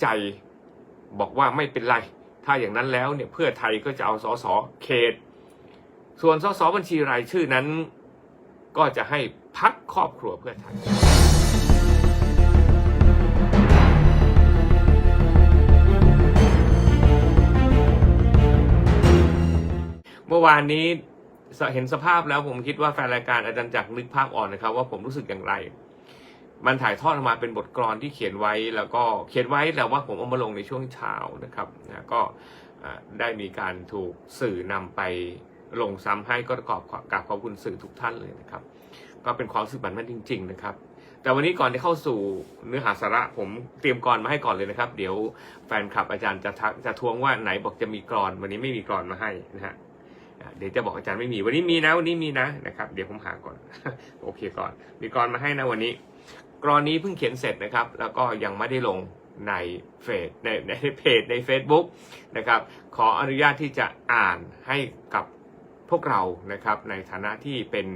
ใจบอกว่าไม่เป็นไร ถ้าอย่างนั้นแล้วเนี่ยเพื่อไทยก็จะเอาสอสอเขต ส่วนสอสอบัญชีรายชื่อนั้น ก็จะให้พักครอบครัวเพื่อไทย เมื่อวานนี้เห็นสภาพแล้วผมคิดว่าแฟนรายการอาจารย์จักรนึกภาพออกนะครับว่าผมรู้สึกอย่างไร มันถ่ายทอดออกมาเป็นบทกลอนที่เขียนไว้แล้วก็เขียนไว้แต่ว่าผมเอามาลงในช่วงเช้านะครับนะก็ได้มีการถูกสื่อนำไปลงซ้ำให้ก็ขอบกราบขอบคุณสื่อทุกท่านเลยนะครับ ก็เป็นความรู้สึกบบนั้นจริง ๆ นะครับ แต่วันนี้ก่อนที่เข้าสู่เนื้อหาสาระผมเตรียมกรอนมาให้ก่อนเลยนะครับ เดี๋ยวแฟนคลับอาจารย์จะทักจะทวงว่าไหนบอกจะมีกรอน วันนี้ไม่มีกรอนมาให้นะฮะเดี๋ยวจะบอกอาจารย์ไม่มีวันนี้มีนะวันนี้มีนะนะครับ เดี๋ยวผมหาก่อน โอเคก่อน มีกรอนมาให้นะวันนี้ กรอนนี้เพิ่งเขียนเสร็จนะครับ แล้วก็ยังไม่ได้ลงในเฟซในในเพจใน Facebook นะครับ ขออนุญาตที่จะอ่านให้กับพวกเรานะครับในฐานะที่เป็น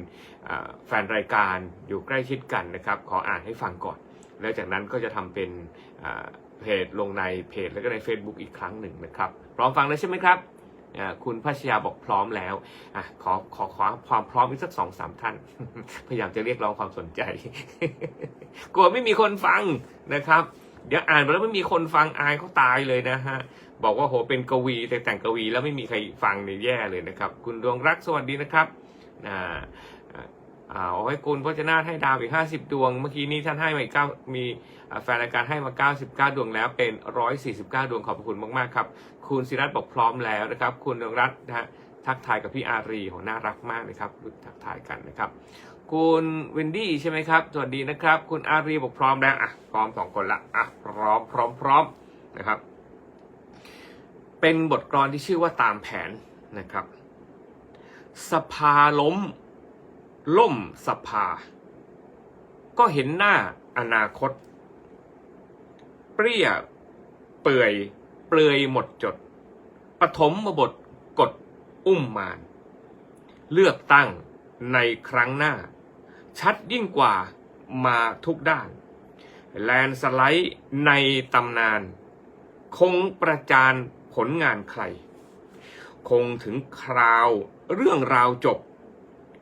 แฟนรายการอยู่ใกล้ชิดกันนะครับ ขออ่านให้ฟังก่อน แล้วจากนั้นก็จะทำเป็นเพจลงในเพจแล้วก็ใน Facebook อีกครั้งหนึ่งนะครับพร้อมฟังแล้วใช่ไหมครับ คุณพัชยาบอกพร้อมแล้วอะขอขอขอความพร้อมอีกสักสองสามท่าน พยายามจะเรียกร้องความสนใจ กลัวไม่มีคนฟังนะครับ เดี๋ยวอ่านไปแล้วไม่มีคนฟังอายเขาตายเลยนะฮะบอกว่าโหเป็นกวีแต่แต่งกวีแล้วไม่มีใครฟังเนี่ยแย่เลยนะครับ คุณดวงรักสวัสดีนะครับอ่าอ่าอ่าเอาให้คุณพจนาให้ดาวอีกห้าสิบดวง เมื่อกี้นี้ท่านให้มาอีกเก้ามีแฟนรายการให้มาเก้าสิบเก้าดวงแล้วเป็นร้อยสี่สิบเก้าดวงขอบคุณมาก ๆ ครับ คุณศิรัตบอกพร้อมแล้วนะครับ คุณดวงรัตน์นะฮะทักทายกับพี่อารีของน่ารักมากเลยครับทักทายกันนะครับ คุณวินดี้ใช่ไหมครับสวัสดีนะครับ คุณอารีบอกพร้อมแล้วอะพร้อมสองคนละอะพร้อมพร้อมพร้อมนะครับ เป็นบทกลอนที่ชื่อว่าตามแผนนะครับ สภาล้ม ล่มสภา ก็เห็นหน้าอนาคต เปรี้ยเปื่อย เปลือยหมดจด ปฐมบทกดอุ้มมาน เลือกตั้งในครั้งหน้า ชัดยิ่งกว่ามาทุกด้าน แลนสไลด์ในตำนาน คงประจานผลงานใคร คงถึงคราวเรื่องราวจบ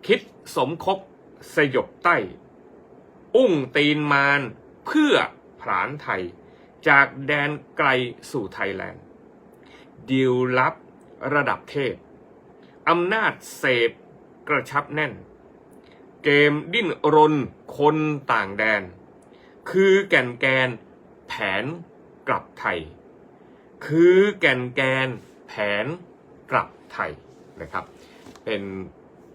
คิดสมคบสยบใต้ อุ้งตีนมารเพื่อผลานไทย จากแดนไกลสู่ไทยแลนด์ดิวลับระดับเทพ อำนาจเสพกระชับแน่น เกมดิ้นรนคนต่างแดน คือแก่นแกนแผนกลับไทย คือแก่นแกนแผนกลับไทยนะครับ เป็น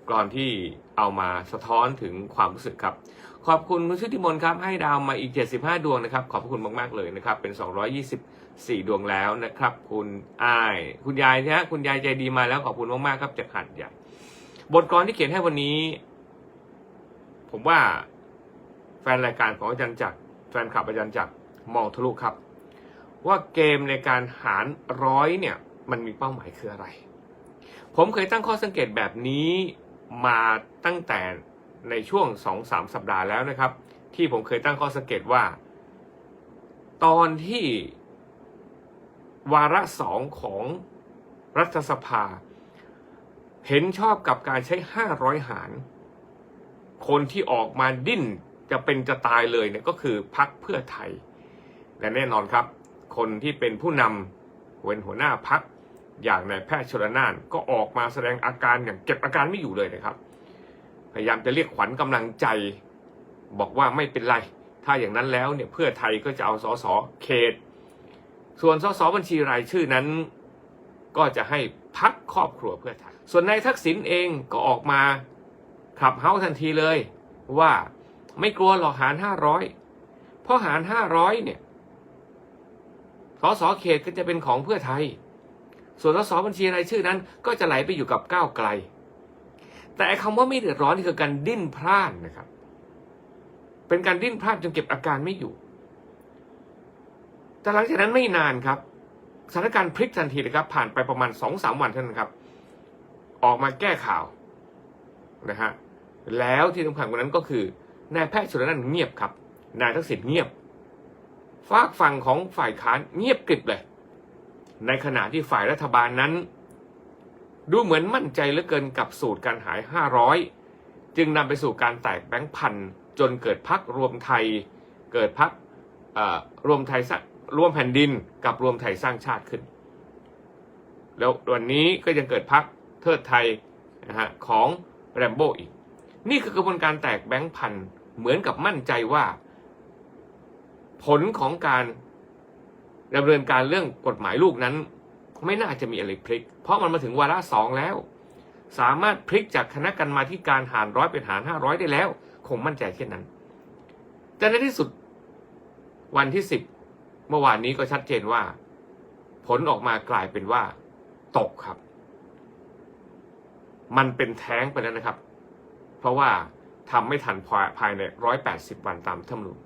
กรอนที่เอามาสะท้อนถึงความรู้สึกครับ ขอบคุณคุณชุติมนครับให้ดาวมาอีก 75 ดวงนะครับ ขอบคุณมากๆเลยนะครับ เป็น 224 ดวงแล้วนะครับ คุณอาย คุณยายนะคุณยายใจดีมาแล้วขอบคุณมากๆครับจากหัดใหญ่บทกลอนที่เขียนให้วันนี้ ผมว่าแฟนรายการของอาจารย์จักรแฟนคลับอาจารย์จักรมองทะลุครับ ว่าเกมในการหารร้อยเนี่ย มันมีเป้าหมายคืออะไร ผมเคยตั้งข้อสังเกตแบบนี้มาตั้งแต่ ในช่วงสองสามสัปดาห์แล้วนะครับ ที่ผมเคยตั้งข้อสังเกตว่า ตอนที่วาระสองของรัฐสภา เห็นชอบกับการใช้ห้าร้อยหาร คนที่ออกมาดิ้นจะเป็นจะตายเลยเนี่ยก็คือพักเพื่อไทย และแน่นอนครับ คนที่เป็นผู้นำเป็นหัวหน้าพักอย่างนายแพทย์ชลนานก็ออกมาแสดงอาการอย่างเก็บอาการไม่อยู่เลยนะครับ พยายามจะเรียกขวัญกำลังใจ บอกว่าไม่เป็นไร ถ้าอย่างนั้นแล้วเนี่ยเพื่อไทยก็จะเอาสอสอเขต ส่วนสอสอบัญชีรายชื่อนั้น ก็จะให้พักครอบครัวเพื่อไทย ส่วนนายทักษิณเองก็ออกมาขับเฮ้าทันทีเลย ว่าไม่กลัวหรอกหารห้าร้อยเพราะหารห้าร้อยเนี่ยสสเขตก็จะเป็นของเพื่อไทย ส่วนสสบัญชีรายชื่อนั้น ก็จะไหลไปอยู่กับก้าวไกล แต่คำว่าไม่เดือดร้อนนี่คือการดิ้นพลานนะครับ เป็นการดิ้นพลาดจนเก็บอาการไม่อยู่ แต่หลังจากนั้นไม่นานครับสถานการณ์พลิกทันทีนะครับ ผ่านไปประมาณสองสามวันเท่านั้นครับ ออกมาแก้ข่าวนะฮะแล้วที่สำคัญกว่านั้นก็คือนายแพทย์ชลนันท์เงียบครับ นายทักษิณเงียบฝากฝั่งของฝ่ายค้านเงียบกริบเลย ในขณะที่ฝ่ายรัฐบาลนั้น ดูเหมือนมั่นใจเหลือเกินกับสูตรการหาย 500 จึงนำไปสู่การแตกแบงค์พันจนเกิดพักรวมไทย เกิดพักรวมไทยร้างรวมแผ่นดินกับรวมไทยสร้างชาติขึ้น แล้ววันนี้ก็ยังเกิดพักเทิดไทยนะฮะของแรมโบ้อีก นี่คือกระบวนการแตกแบงค์พันเหมือนกับมั่นใจว่า ผลของการดำเนินการเรื่องกฎหมายลูกนั้น ไม่น่าจะมีอะไรพลิก เพราะมันมาถึงวาระสองแล้ว สามารถพลิกจากคณะกรรมาธิการหารร้อยเป็นหารห้าร้อยได้แล้ว คงมั่นใจเช่นนั้น แต่ในที่สุดวันที่สิบเมื่อวานนี้ก็ชัดเจนว่า ผลออกมากลายเป็นว่า ตกครับ มันเป็นแท้งไปแล้วนะครับ เพราะว่าทำไม่ทันภายในร้อยแปดสิบวันตามธรรมนูญ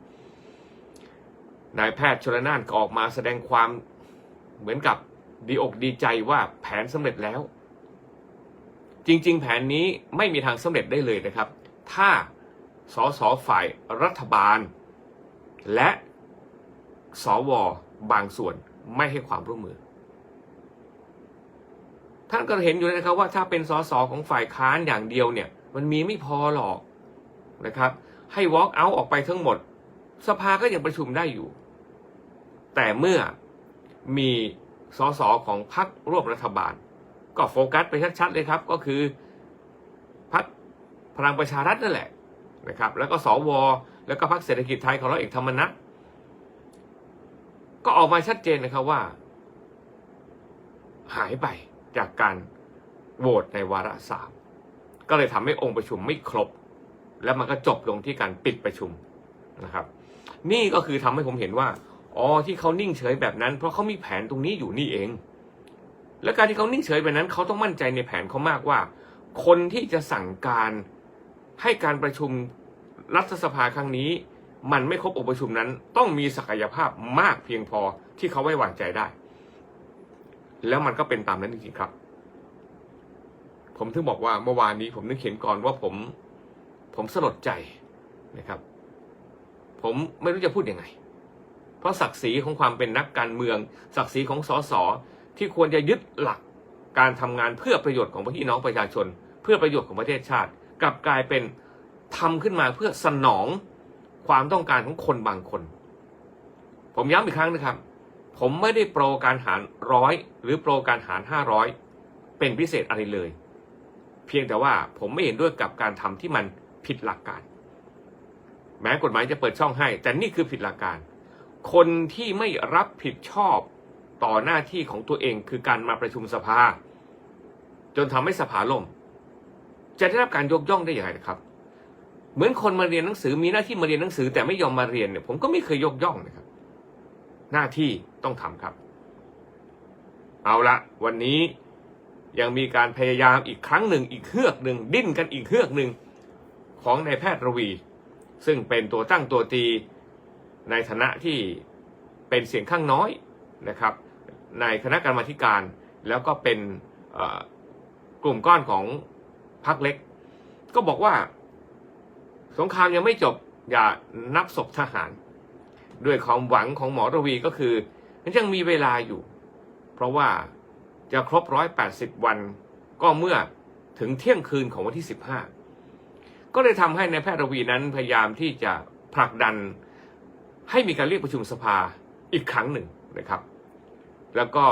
นายแพทย์ชลนานก็ออกมาแสดงความเหมือนกับ ดีอกดีใจว่าแผนสำเร็จแล้ว จริง ๆ แผนนี้ไม่มีทางสำเร็จได้เลยนะครับ ถ้าสสฝ่ายรัฐบาล และสวบางส่วนไม่ให้ความร่วมมือ ท่านก็เห็นอยู่นะครับว่าถ้าเป็นสสของฝ่ายค้านอย่างเดียวเนี่ย มันมีไม่พอหรอกนะครับ ให้ walk out ออกไปทั้งหมด สภาก็ยังประชุมได้อยู่ แต่เมื่อมี สสของพรรคร่วมรัฐบาล ก็โฟกัสไปชัดๆเลยครับ ก็คือพรรคพลังประชารัฐนั่นแหละนะครับ แล้วก็สวแล้วก็พรรคเศรษฐกิจไทยของเราเอกธรรมนัฐก็ออกมาชัดเจนนะครับว่า หายไปจากการโหวตในวาระสามก็เลยทำให้องค์ประชุมไม่ครบ แล้วมันก็จบลงที่การปิดประชุมนะครับ นี่ก็คือทำให้ผมเห็นว่า อ๋อที่เขานิ่งเฉยแบบนั้น เพราะเขามีแผนตรงนี้อยู่นี่เอง และการที่เขานิ่งเฉยแบบนั้นเขาต้องมั่นใจในแผนเขามากว่า คนที่จะสั่งการให้การประชุมรัฐสภาครั้งนี้ มันไม่ครบองค์ประชุมนั้น ต้องมีศักยภาพมากเพียงพอที่เขาไว้วางใจได้ แล้วมันก็เป็นตามนั้นจริงๆครับ ผมถึงบอกว่าเมื่อวานนี้ผมนึกเห็นก่อนว่าผม ผมสลดใจนะครับ ผมไม่รู้จะพูดยังไง เพราะศักดิ์ศรีของความเป็นนักการเมือง ศักดิ์ศรีของสสที่ควรจะยึดหลักการทำงานเพื่อประโยชน์ของพี่น้องประชาชน เพื่อประโยชน์ของประเทศชาติ กลับกลายเป็นทำขึ้นมาเพื่อสนองความต้องการของคนบางคน ผมย้ำอีกครั้งนะครับ ผมไม่ได้โปรการหารร้อยหรือโปรการหารห้าร้อยเป็นพิเศษอะไรเลย เพียงแต่ว่าผมไม่เห็นด้วยกับการทำที่มันผิดหลักการ แม้กฎหมายจะเปิดช่องให้ แต่นี่คือผิดหลักการ คนที่ไม่รับผิดชอบต่อหน้าที่ของตัวเองคือการมาประชุมสภา จนทำให้สภาล่ม จะได้รับการยกย่องได้อย่างไรนะครับ เหมือนคนมาเรียนหนังสือมีหน้าที่มาเรียนหนังสือแต่ไม่ยอมมาเรียนเนี่ยผมก็ไม่เคยยกย่องนะครับ หน้าที่ต้องทำครับ เอาละวันนี้ยังมีการพยายามอีกครั้งหนึ่งอีกเฮือกหนึ่งดิ้นกันอีกเฮือกหนึ่งของนายแพทย์ระวี ซึ่งเป็นตัวตั้งตัวตี ในฐานะที่เป็นเสียงข้างน้อยนะครับ ในคณะกรรมาธิการ แล้วก็เป็นกลุ่มก้อนของพรรคเล็ก ก็บอกว่า สงครามยังไม่จบอย่านับศพทหาร ด้วยความหวังของหมอระวีก็คือยังมีเวลาอยู่ เพราะว่าจะครบร้อยแปดสิบวัน ก็เมื่อถึงเที่ยงคืนของวันที่สิบห้าก็เลยทำให้ในแพทย์ระวีนั้นพยายามที่จะผลักดัน ให้มีการเรียกประชุมสภาอีกครั้งหนึ่งนะครับ แล้วก็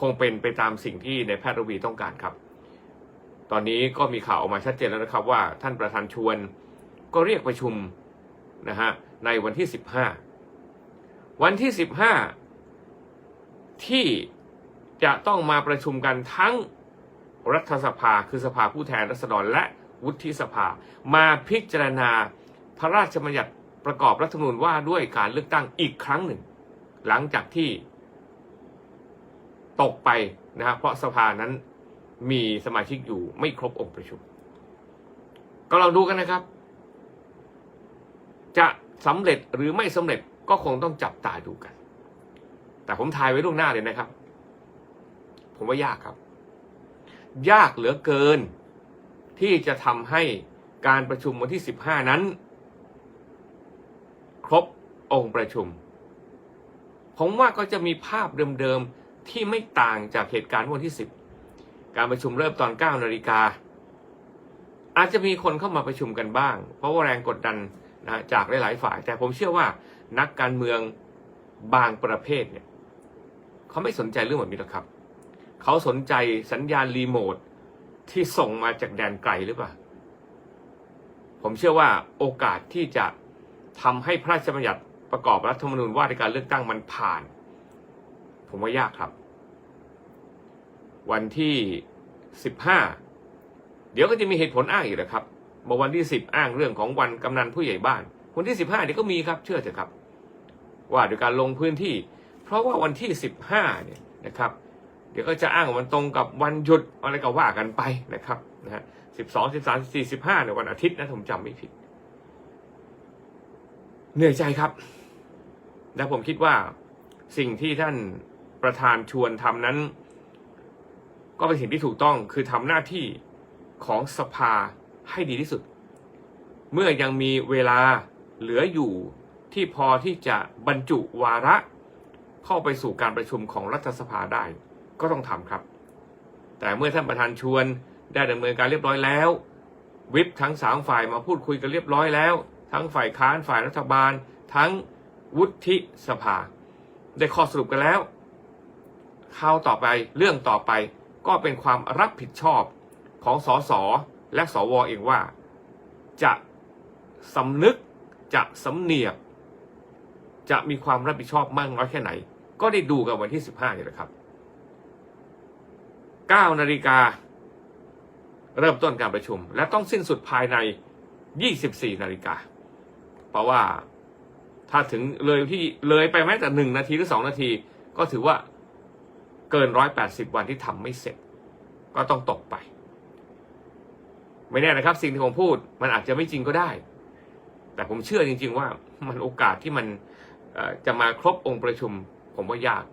คงเป็นไปตามสิ่งที่ในแพทย์ระวีต้องการครับ ตอนนี้ก็มีข่าวออกมาชัดเจนแล้วนะครับว่าท่านประธานชวนก็เรียกประชุมนะฮะในวันที่ 15 วันที่ 15 ที่จะต้องมาประชุมกันทั้งรัฐสภาคือสภาผู้แทนราษฎรและวุฒิสภา มาพิจารณาพระราชบัญญัติ ประกอบรัฐธรรมนูญว่าด้วยการเลือกตั้งอีกครั้งหนึ่ง หลังจากที่ ตกไปนะครับเพราะสภานั้นมีสมาชิกอยู่ไม่ครบองค์ประชุม ก็เราดูกันนะครับ จะสำเร็จหรือไม่สำเร็จก็คงต้องจับตาดูกัน แต่ผมทายไว้ล่วงหน้าเลยนะครับ ผมว่ายากครับ ยากเหลือเกินที่จะทำให้การประชุมวันที่ 15 นั้น ครบองค์ประชุม ผมว่าก็จะมีภาพเดิมๆที่ไม่ต่างจากเหตุการณ์วันที่ 10 การประชุมเริ่มตอน 9 นาฬิกา อาจจะมีคนเข้ามาประชุมกันบ้าง เพราะว่าแรงกดดันนะจากหลายๆฝ่าย แต่ผมเชื่อว่านักการเมืองบางประเภทเนี่ยเขาไม่สนใจเรื่องแบบนี้หรอกครับ เขาสนใจสัญญาณรีโมทที่ส่งมาจากแดนไกลหรือเปล่า ผมเชื่อว่าโอกาสที่จะ ทำให้พระราชบัญญัติประกอบรัฐธรรมนูญว่าในการเลือกตั้งมันผ่าน ผมว่ายากครับ วันที่สิบห้าเดี๋ยวก็จะมีเหตุผลอ้างอีกนะครับบอกวันที่สิบอ้างเรื่องของวันกำนันผู้ใหญ่บ้าน วันที่สิบห้าเดี๋ยวก็มีครับ เชื่อเถอะครับ ว่าโดยการลงพื้นที่ เพราะว่าวันที่สิบห้าเนี่ยนะครับ เดี๋ยวก็จะอ้างว่ามันตรงกับวันหยุดอะไรก็ว่ากันไปนะครับนะฮะสิบสองสิบสามสี่สิบห้าในยวันอาทิตย์นะผมจำไม่ผิด เหนื่อยใจครับ และผมคิดว่าสิ่งที่ท่านประธานชวนทำนั้น ก็เป็นสิ่งที่ถูกต้องคือทำหน้าที่ของสภาให้ดีที่สุด เมื่อยังมีเวลาเหลืออยู่ที่พอที่จะบรรจุวาระเข้าไปสู่การประชุมของรัฐสภาได้ก็ต้องทำครับ แต่เมื่อท่านประธานชวนได้ดำเนินการเรียบร้อยแล้ว วิปทั้งสามฝ่ายมาพูดคุยกันเรียบร้อยแล้ว ทั้งฝ่ายค้านฝ่ายรัฐบาล ทั้งวุฒิสภา ได้ข้อสรุปกันแล้วข่าวต่อไปเรื่องต่อไปก็เป็นความรับผิดชอบของสสและสวเองว่า จะสำนึกจะสำเนียก จะมีความรับผิดชอบมากน้อยแค่ไหน ก็ได้ดูกันวันที่ 15นี่แหละครับ9นาฬิกาเริ่มต้นการประชุม และต้องสิ้นสุดภายใน 24 นาฬิกา เพราะว่าถ้าถึงเลยที่เลยไปแม้แต่หนึ่งนาทีหรือสองนาที ก็ถือว่าเกิน180วันที่ทำไม่เสร็จ ก็ต้องตกไป ไม่แน่นะครับ สิ่งที่ผมพูด มันอาจจะไม่จริงก็ได้ แต่ผมเชื่อจริง ๆ ว่ามันโอกาสที่มันจะมาครบองค์ประชุม ผมว่ายาก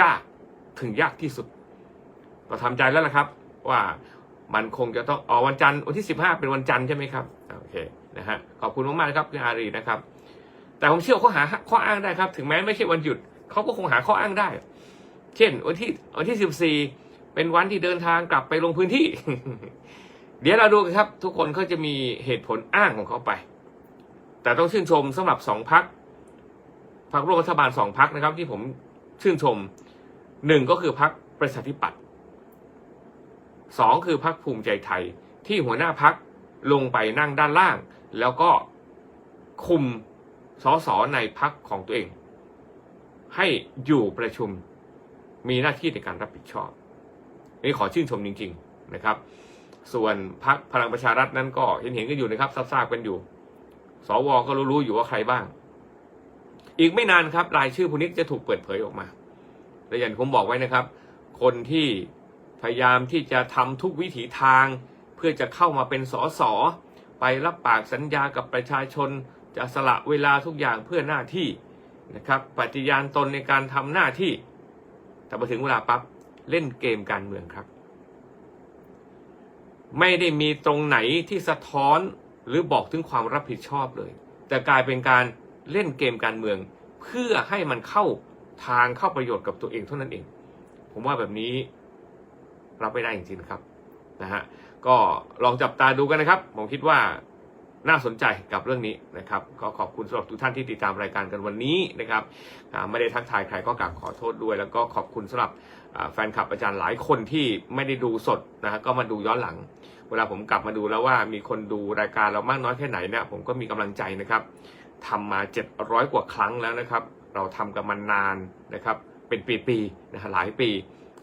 ยากถึงยากที่สุด ก็ทำใจแล้วนะครับ ว่ามันคงจะต้องอ๋อวันจันทร์วันที่สิบห้าเป็นวันจันทร์ใช่ไหมครับโอเค นะฮะขอบคุณมากๆครับคุณอารีนะครับ แต่ผมเชื่อเขาหาข้ออ้างได้ครับ ถึงแม้ไม่ใช่วันหยุดเขาก็คงหาข้ออ้างได้ เช่น วันที่วันที่สิบสี่เป็นวันที่เดินทางกลับไปลงพื้นที่ เดี๋ยวเราดูกันครับ ทุกคนเขาจะมีเหตุผลอ้างของเขาไป แต่ต้องชื่นชมสำหรับสองพักพักร่วมรัฐบาลสองพักนะครับ ที่ผมชื่นชมหนึ่งก็คือพักประชาธิปัตย์สองคือพักภูมิใจไทยที่หัวหน้าพัก ลงไปนั่งด้านล่าง แล้วก็คุมสสในพักของตัวเอง ให้อยู่ประชุมมีหน้าที่ในการรับผิดชอบ นี่ขอชื่นชมจริง ๆนะครับ ส่วนพักพลังประชารัฐนั้นก็เห็นเห็นๆกันอยู่นะครับทราบๆกันอยู่ สวก็รู้ๆอยู่ว่าใครบ้าง อีกไม่นานครับรายชื่อผู้นี้จะถูกเปิดเผยออกมาและอย่างผมบอกไว้นะครับ คนที่พยายามที่จะทำทุกวิถีทาง เพื่อจะเข้ามาเป็นสสไปรับปากสัญญากับประชาชน จะสละเวลาทุกอย่างเพื่อหน้าที่นะครับปฏิญาณตนในการทำหน้าที่ แต่พอถึงเวลาปั๊บเล่นเกมการเมืองครับ ไม่ได้มีตรงไหนที่สะท้อนหรือบอกถึงความรับผิดชอบเลย แต่กลายเป็นการเล่นเกมการเมือง เพื่อให้มันเข้าทางเข้าประโยชน์กับตัวเองเท่านั้นเอง ผมว่าแบบนี้รับไม่ได้จริงๆครับนะฮะ ก็ลองจับตาดูกันนะครับ ผมคิดว่าน่าสนใจกับเรื่องนี้นะครับ ก็ขอบคุณสำหรับทุกท่านที่ติดตามรายการกันวันนี้นะครับไม่ได้ทักทายใครก็กราบขอโทษด้วย แล้วก็ขอบคุณสำหรับแฟนคลับอาจารย์หลายคนที่ไม่ได้ดูสดนะฮะก็มาดูย้อนหลัง เวลาผมกลับมาดูแล้วว่ามีคนดูรายการเรามากน้อยแค่ไหนเนี่ยผมก็มีกำลังใจนะครับทำมา 700 กว่าครั้งแล้วนะครับ เราทำกันมานานนะครับ เป็นปีๆนะฮะหลายปี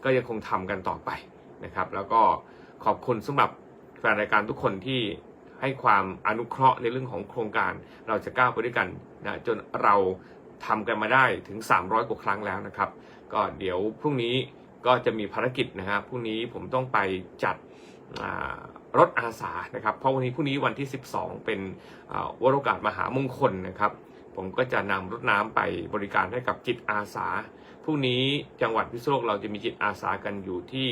ก็ยังคงทำกันต่อไปนะครับ แล้วก็ ขอบคุณสำหรับแฟนรายการทุกคนที่ให้ความอนุเคราะห์ในเรื่องของโครงการเราจะก้าวไปด้วยกันนะจนเราทำกันมาได้ถึง 300 กว่าครั้งแล้วนะครับ ก็เดี๋ยวพรุ่งนี้ก็จะมีภารกิจนะครับพรุ่งนี้ผมต้องไปจัดรถอาสานะครับ เพราะวันนี้พรุ่งนี้วันที่ 12 เป็นวโรกาสมหามงคลนะครับ ผมก็จะนำรถน้ำไปบริการให้กับจิตอาสาพรุ่งนี้จังหวัดพิษณุโลกเราจะมีจิตอาสากันอยู่ที่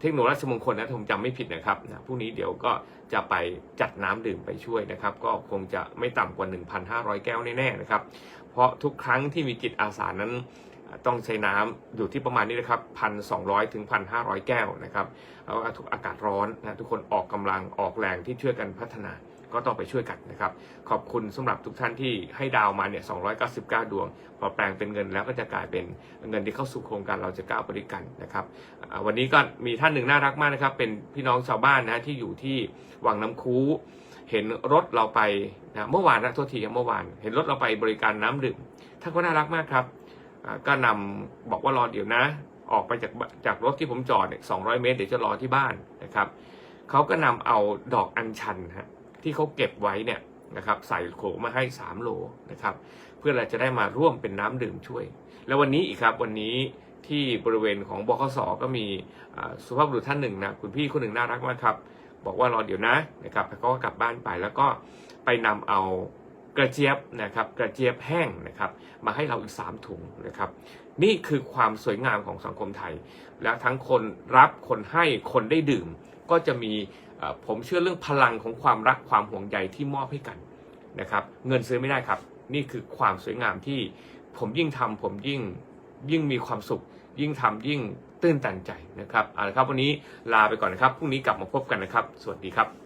เทคโนโลยีราชมงคลนะผมจำไม่ผิดนะครับนะพรุ่งนี้เดี๋ยวก็จะไปจัดน้ำดื่มไปช่วยนะครับ ก็คงจะไม่ต่ำกว่า 1,500 แก้วแน่ๆนะครับ เพราะทุกครั้งที่มีจิตอาสานั้นต้องใช้น้ำอยู่ที่ประมาณนี้นะครับพันสองถึงพันห้าร้อยแก้วนะครับแล้วอากาศร้อนนะทุกคนออกกำลังออกแรงที่ช่วยกันพัฒนา ก็ต้องไปช่วยกันนะครับ ขอบคุณสำหรับทุกท่านที่ให้ดาวมาเนี่ย299 ดวง พอแปลงเป็นเงินแล้วก็จะกลายเป็นเงินที่เข้าสู่โครงการเราจะก้าวบริกันนะครับ วันนี้ก็มีท่านหนึ่งน่ารักมากนะครับ เป็นพี่น้องชาวบ้านนะที่อยู่ที่วังน้ำคูเห็นรถเราไปนะเมื่อวานนะโทษทีเมื่อวาน เห็นรถเราไปบริการน้ำดื่มท่านก็น่ารักมากครับก็นำบอกว่ารอเดี๋ยวนะ ออกไปจากจากรถที่ผมจอดเนี่ย200เมตร เดี๋ยวจะรอที่บ้านนะครับเขาก็นำเอาดอกอัญชันฮะ ที่เขาเก็บไว้เนี่ยนะครับใส่โขลมาให้ 3โลนะครับ เพื่อเราจะได้มาร่วมเป็นน้ำดื่มช่วย แล้ววันนี้อีกครับวันนี้ที่บริเวณของบคสก็มีสุภาพบุรุษท่านหนึ่งนะคุณพี่คนหนึ่งน่ารักมากครับ บอกว่ารอเดี๋ยวนะนะครับแล้วก็กลับบ้านไปแล้วก็ไปนำเอากระเจี๊ยบนะครับกระเจี๊ยบแห้งนะครับมาให้เราอีก 3 ถุงนะครับ นี่คือความสวยงามของสังคมไทย แล้วทั้งคนรับคนให้คนได้ดื่มก็จะมี ผมเชื่อเรื่องพลังของความรักความห่วงใยที่มอบให้กันนะครับ เงินซื้อไม่ได้ครับ นี่คือความสวยงามที่ผมยิ่งทำผมยิ่งยิ่งมีความสุข ยิ่งทำยิ่งตื้นตันใจนะครับเอาละครับวันนี้ลาไปก่อนนะครับพรุ่งนี้กลับมาพบกันนะครับ สวัสดีครับ